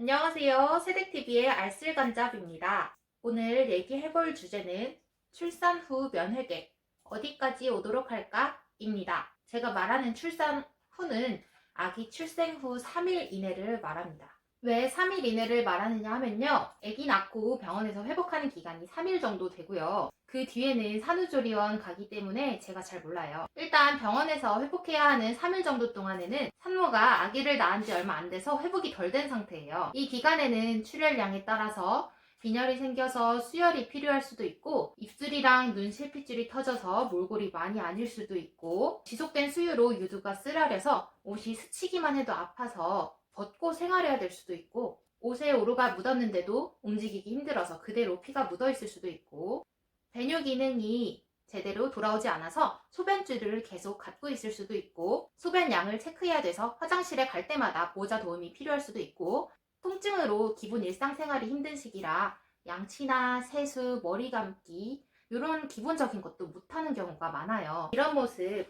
안녕하세요. 세댁TV의 알쓸간잡입니다. 오늘 얘기해볼 주제는 출산 후 면회계 어디까지 오도록 할까? 입니다. 제가 말하는 출산 후는 아기 출생 후 3일 이내를 말합니다. 왜 3일 이내를 말하느냐 하면요. 아기 낳고 병원에서 회복하는 기간이 3일 정도 되고요. 그 뒤에는 산후조리원 가기 때문에 제가 잘 몰라요. 일단 병원에서 회복해야 하는 3일 정도 동안에는 산모가 아기를 낳은 지 얼마 안 돼서 회복이 덜 된 상태예요. 이 기간에는 출혈량에 따라서 빈혈이 생겨서 수혈이 필요할 수도 있고 입술이랑 눈 실핏줄이 터져서 몰골이 많이 아닐 수도 있고 지속된 수유로 유두가 쓰라려서 옷이 스치기만 해도 아파서 벗고 생활해야 될 수도 있고 옷에 오로가 묻었는데도 움직이기 힘들어서 그대로 피가 묻어 있을 수도 있고 배뇨 기능이 제대로 돌아오지 않아서 소변줄을 계속 갖고 있을 수도 있고 소변 양을 체크해야 돼서 화장실에 갈 때마다 보호자 도움이 필요할 수도 있고 통증으로 기본 일상생활이 힘든 시기라 양치나 세수, 머리 감기 이런 기본적인 것도 못하는 경우가 많아요. 이런 모습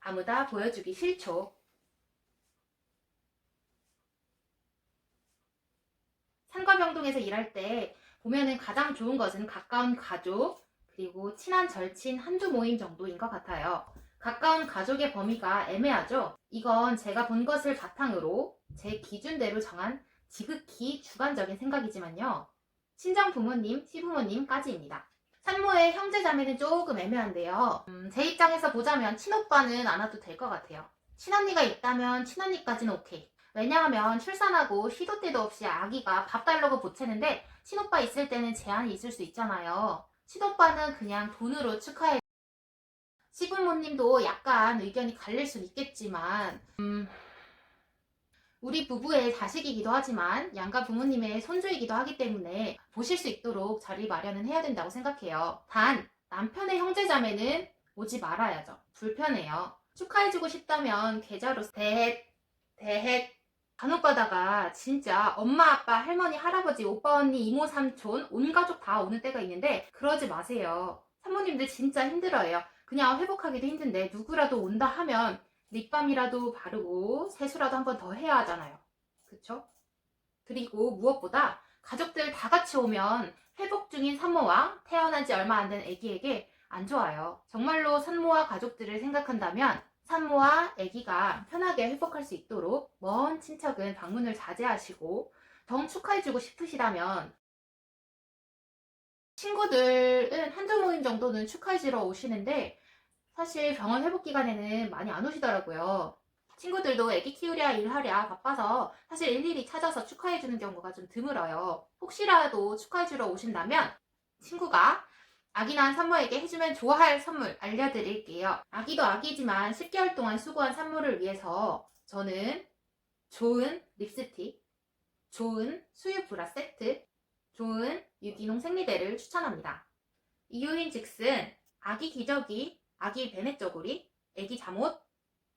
아무다 보여주기 싫죠. 산과병동에서 일할 때 보면은 가장 좋은 것은 가까운 가족 그리고 친한 절친 한두 모임 정도인 것 같아요. 가까운 가족의 범위가 애매하죠. 이건 제가 본 것을 바탕으로 제 기준대로 정한 지극히 주관적인 생각이지만요. 친정 부모님, 시부모님까지입니다. 산모의 형제 자매는 조금 애매한데요. 음, 제 입장에서 보자면 친오빠는 안 와도 될 것 같아요. 친언니가 있다면 친언니까지는 오케이. 왜냐하면 출산하고 시도 때도 없이 아기가 밥 달라고 보채는데 친오빠 있을 때는 제한이 있을 수 있잖아요. 친오빠는 그냥 돈으로 축하해. 시부모님도 약간 의견이 갈릴 수는 있겠지만, 음, 우리 부부의 자식이기도 하지만 양가 부모님의 손주이기도 하기 때문에 보실 수 있도록 자리 마련은 해야 된다고 생각해요. 단, 남편의 형제자매는 오지 말아야죠. 불편해요. 축하해주고 싶다면 계좌로 대헷, 대헷, 간혹 가다가 진짜 엄마, 아빠, 할머니, 할아버지, 오빠, 언니, 이모, 삼촌, 온 가족 다 오는 때가 있는데 그러지 마세요. 사모님들 진짜 힘들어요. 그냥 회복하기도 힘든데 누구라도 온다 하면 립밤이라도 바르고 세수라도 한 번 더 해야 하잖아요. 그쵸? 그리고 무엇보다 가족들 다 같이 오면 회복 중인 산모와 태어난 지 얼마 안 된 아기에게 안 좋아요. 정말로 산모와 가족들을 생각한다면 산모와 아기가 편하게 회복할 수 있도록 먼 친척은 방문을 자제하시고 정 축하해주고 싶으시다면 친구들은 한두 모임 정도는 축하해주러 오시는데 사실 병원 회복 기간에는 많이 안 오시더라고요. 친구들도 아기 키우랴 일하랴 바빠서 사실 일일이 찾아서 축하해주는 경우가 좀 드물어요. 혹시라도 축하해주러 오신다면 친구가 아기 낳은 산모에게 해주면 좋아할 선물 알려드릴게요. 아기도 아기지만 10개월 동안 수고한 산모를 위해서 저는 좋은 립스틱, 좋은 수유 브라 세트, 좋은 유기농 생리대를 추천합니다. 이유인 즉슨 아기 기저귀, 아기 베넷 저고리, 아기 잠옷,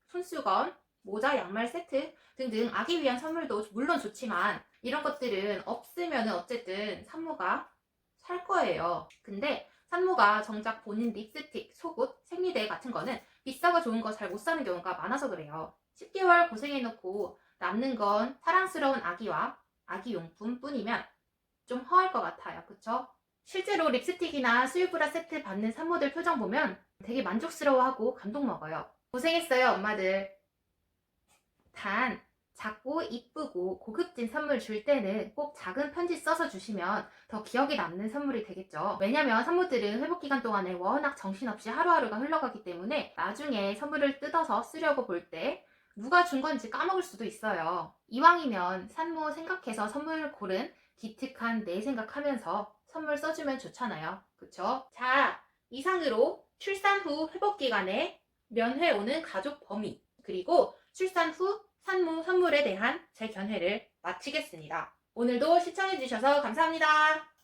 손수건, 모자, 양말 세트 등등 아기 위한 선물도 물론 좋지만 이런 것들은 없으면 어쨌든 산모가 살 거예요. 근데 산모가 정작 본인 립스틱, 속옷, 생리대 같은 거는 비싸고 좋은 거 잘 못 사는 경우가 많아서 그래요. 10개월 고생해놓고 남는 건 사랑스러운 아기와 아기 용품 뿐이면 좀 허할 것 같아요. 그쵸? 실제로 립스틱이나 수유브라 세트 받는 산모들 표정 보면 되게 만족스러워하고 감동 먹어요. 고생했어요, 엄마들. 단, 작고 이쁘고 고급진 선물 줄 때는 꼭 작은 편지 써서 주시면 더 기억에 남는 선물이 되겠죠. 왜냐면 산모들은 회복 기간 동안에 워낙 정신없이 하루하루가 흘러가기 때문에 나중에 선물을 뜯어서 쓰려고 볼 때 누가 준 건지 까먹을 수도 있어요. 이왕이면 산모 생각해서 선물 고른 기특한 내 생각하면서 선물 써주면 좋잖아요. 그쵸? 자, 이상으로 출산 후 회복 기간에 면회 오는 가족 범위, 그리고 출산 후 산모 선물에 대한 제 견해를 마치겠습니다. 오늘도 시청해주셔서 감사합니다.